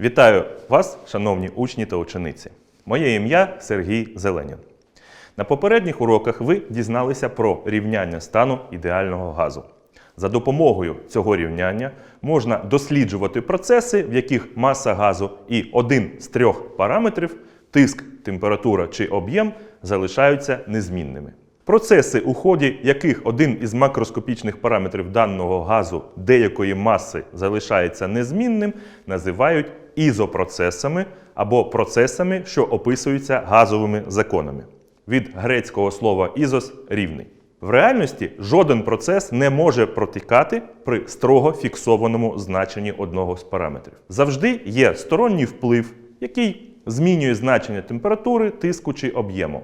Вітаю вас, шановні учні та учениці. Моє ім'я Сергій Зеленін. На попередніх уроках ви дізналися про рівняння стану ідеального газу. За допомогою цього рівняння можна досліджувати процеси, в яких маса газу і один з трьох параметрів тиск, температура чи об'єм залишаються незмінними. Процеси, у ході яких один із макроскопічних параметрів даного газу деякої маси залишається незмінним, називають ізопроцесами або процесами, що описуються газовими законами. Від грецького слова ізос рівний. В реальності жоден процес не може протікати при строго фіксованому значенні одного з параметрів. Завжди є сторонній вплив, який змінює значення температури, тиску чи об'єму.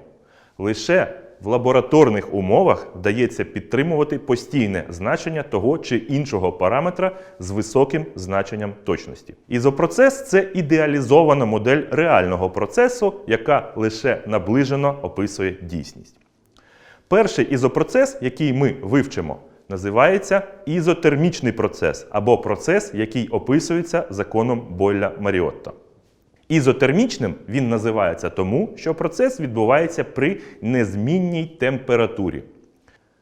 Лише в лабораторних умовах вдається підтримувати постійне значення того чи іншого параметра з високим значенням точності. Ізопроцес це ідеалізована модель реального процесу, яка лише наближено описує дійсність. Перший ізопроцес, який ми вивчимо, називається ізотермічний процес або процес, який описується законом Бойля Маріотта. Ізотермічним він називається тому, що процес відбувається при незмінній температурі.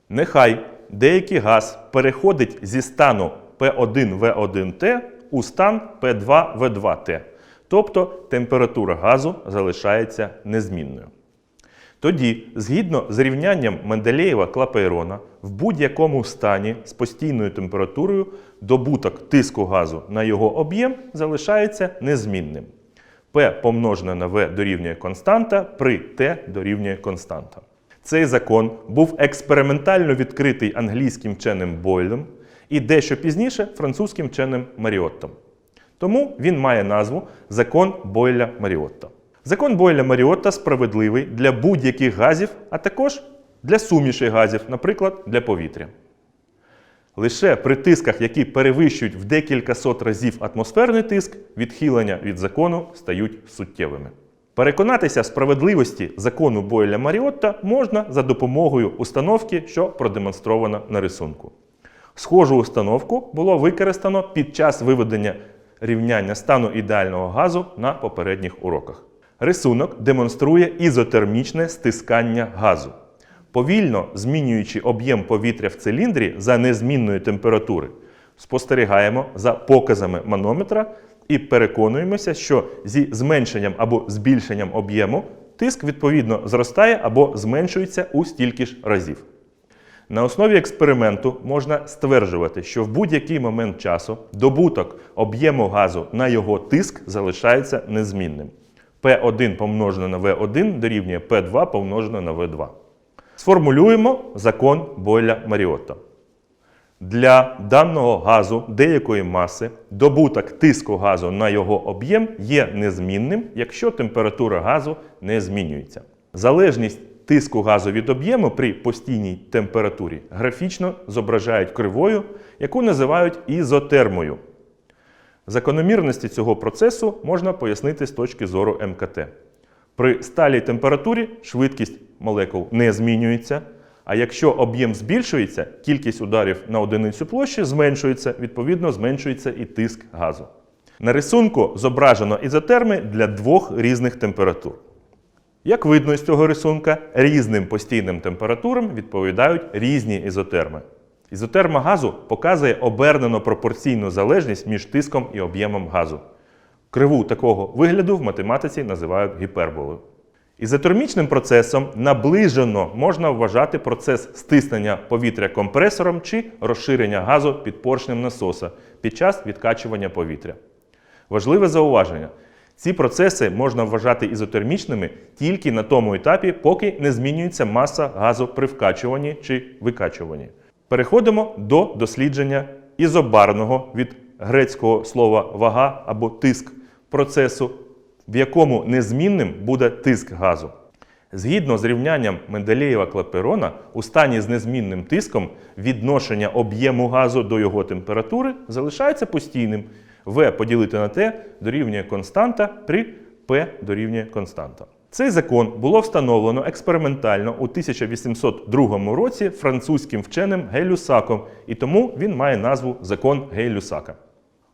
Нехай деякий газ переходить зі стану P1V1T у стан P2V2T, тобто температура газу залишається незмінною. Тоді, згідно з рівнянням Менделєєва Клапейрона, в будь-якому стані з постійною температурою добуток тиску газу на його об'єм залишається незмінним. P помножене на V дорівнює константа при T дорівнює константа. Цей закон був експериментально відкритий англійським вченим Бойлем і дещо пізніше французьким вченим Маріоттом. Тому він має назву Закон Бойля Маріотта. Закон Бойля Маріотта справедливий для будь-яких газів, а також для сумішей газів, наприклад, для повітря. Лише при тисках, які перевищують в декілька сот разів атмосферний тиск, відхилення від закону стають суттєвими. Переконатися справедливості закону Бойля Маріотта можна за допомогою установки, що продемонстрована на рисунку. Схожу установку було використано під час виведення рівняння стану ідеального газу на попередніх уроках. Рисунок демонструє ізотермічне стискання газу. Повільно змінюючи об'єм повітря в циліндрі за незмінної температури, спостерігаємо за показами манометра і переконуємося, що зі зменшенням або збільшенням об'єму тиск відповідно зростає або зменшується у стільки ж разів. На основі експерименту можна стверджувати, що в будь-який момент часу добуток об'єму газу на його тиск залишається незмінним. P1 помножене на V1 дорівнює P2 помножене на V2. Сформулюємо закон Бойля Маріотта. Для даного газу деякої маси добуток тиску газу на його об'єм є незмінним, якщо температура газу не змінюється. Залежність тиску газу від об'єму при постійній температурі графічно зображають кривою, яку називають ізотермою. Закономірності цього процесу можна пояснити з точки зору МКТ. При сталій температурі швидкість молекул не змінюється, а якщо об'єм збільшується, кількість ударів на одиницю площі зменшується, відповідно, зменшується і тиск газу. На рисунку зображено ізотерми для двох різних температур. Як видно з цього рисунка, різним постійним температурам відповідають різні ізотерми. Ізотерма газу показує обернено пропорційну залежність між тиском і об'ємом газу. Криву такого вигляду в математиці називають гіперболою. Ізотермічним процесом наближено можна вважати процес стиснення повітря компресором чи розширення газу під поршнем насоса під час відкачування повітря. Важливе зауваження: ці процеси можна вважати ізотермічними тільки на тому етапі, поки не змінюється маса газу при вкачуванні чи викачуванні. Переходимо до дослідження ізобарного від грецького слова вага або тиск процесу, в якому незмінним буде тиск газу. Згідно з рівнянням Менделєєва Клаперона, у стані з незмінним тиском відношення об'єму газу до його температури залишається постійним. В поділити на Т дорівнює константа при П дорівнює константа. Цей закон було встановлено експериментально у 1802 році французьким вченим Гей-Люсаком, і тому він має назву закон Гей-Люсака.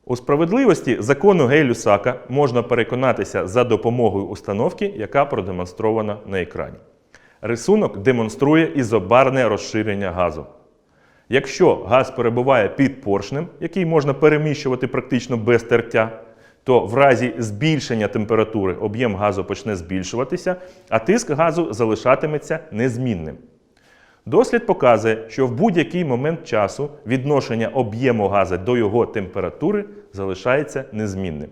У справедливості закону Гей-Люсака можна переконатися за допомогою установки, яка продемонстрована на екрані. Рисунок демонструє ізобарне розширення газу. Якщо газ перебуває під поршнем, який можна переміщувати практично без тертя, то в разі збільшення температури об'єм газу почне збільшуватися, а тиск газу залишатиметься незмінним. Дослід показує, що в будь-який момент часу відношення об'єму газу до його температури залишається незмінним.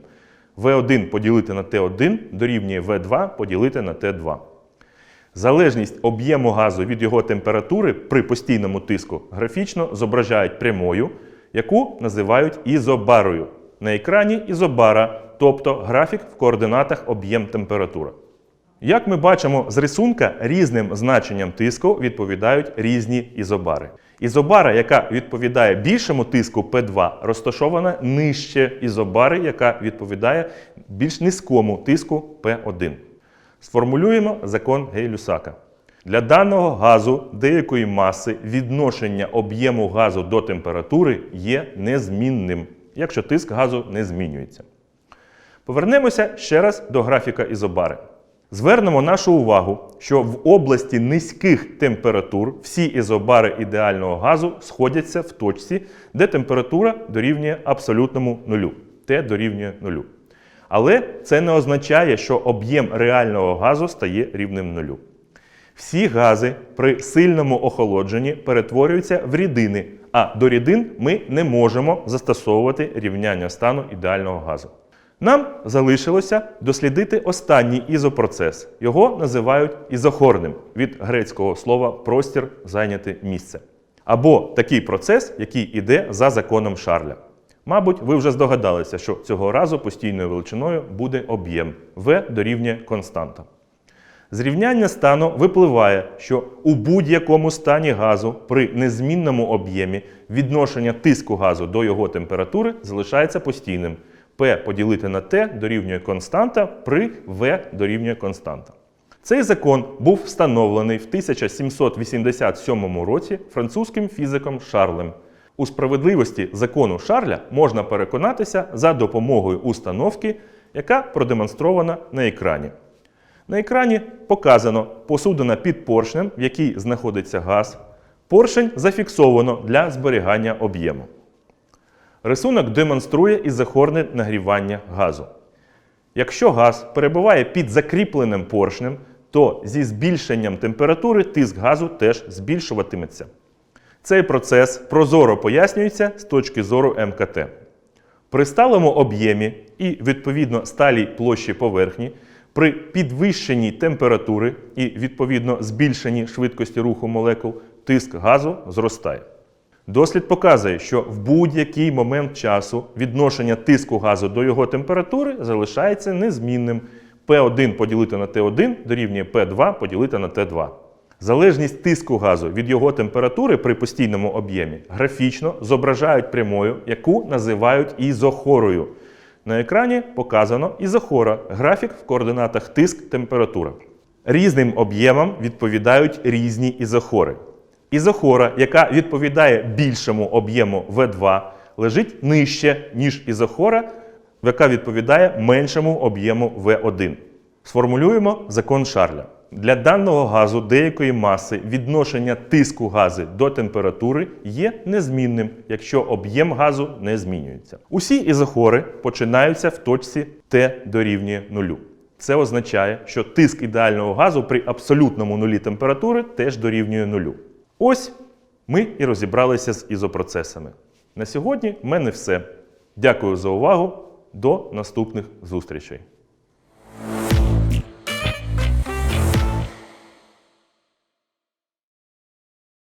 В1 поділити на Т1 дорівнює В2 поділити на Т2. Залежність об'єму газу від його температури при постійному тиску графічно зображають прямою, яку називають ізобарою. На екрані ізобара, тобто графік в координатах об'єм температура. Як ми бачимо з рисунка, різним значенням тиску відповідають різні ізобари. Ізобара, яка відповідає більшому тиску P2, розташована нижче ізобари, яка відповідає більш низькому тиску P1. Сформулюємо закон Гей-Люсака. Для даного газу деякої маси відношення об'єму газу до температури є незмінним, якщо тиск газу не змінюється. Повернемося ще раз до графіка ізобари. Звернемо нашу увагу, що в області низьких температур всі ізобари ідеального газу сходяться в точці, де температура дорівнює абсолютному нулю, Т дорівнює нулю. Але це не означає, що об'єм реального газу стає рівним нулю. Всі гази при сильному охолодженні перетворюються в рідини, а до рідин ми не можемо застосовувати рівняння стану ідеального газу. Нам залишилося дослідити останній ізопроцес. Його називають ізохорним від грецького слова простір зайняти місце. Або такий процес, який іде за законом Шарля. Мабуть, ви вже здогадалися, що цього разу постійною величиною буде об'єм В дорівнює константа. З рівняння стану випливає, що у будь-якому стані газу при незмінному об'ємі відношення тиску газу до його температури залишається постійним. P поділити на T дорівнює константа при V дорівнює константа. Цей закон був встановлений в 1787 році французьким фізиком Шарлем. У справедливості закону Шарля можна переконатися за допомогою установки, яка продемонстрована на екрані. На екрані показано посудина під поршнем, в якій знаходиться газ. Поршень зафіксовано для зберігання об'єму. Рисунок демонструє ізохорне нагрівання газу. Якщо газ перебуває під закріпленим поршнем, то зі збільшенням температури тиск газу теж збільшуватиметься. Цей процес прозоро пояснюється з точки зору МКТ. При сталому об'ємі і відповідно сталій площі поверхні, при підвищенні температури і відповідно збільшенні швидкості руху молекул, тиск газу зростає. Дослід показує, що в будь-який момент часу відношення тиску газу до його температури залишається незмінним. P1 поділити на T1 дорівнює P2 поділити на T2. Залежність тиску газу від його температури при постійному об'ємі графічно зображають прямою, яку називають ізохорою. На екрані показано ізохора графік в координатах тиск-температура. Різним об'ємам відповідають різні ізохори. Ізохора, яка відповідає більшому об'єму В2, лежить нижче, ніж ізохора, яка відповідає меншому об'єму В1. Сформулюємо закон Шарля. Для даного газу деякої маси відношення тиску газу до температури є незмінним, якщо об'єм газу не змінюється. Усі ізохори починаються в точці Т дорівнює нулю. Це означає, що тиск ідеального газу при абсолютному нулі температури теж дорівнює нулю. Ось ми і розібралися з ізопроцесами. На сьогодні в мене все. Дякую за увагу. До наступних зустрічей.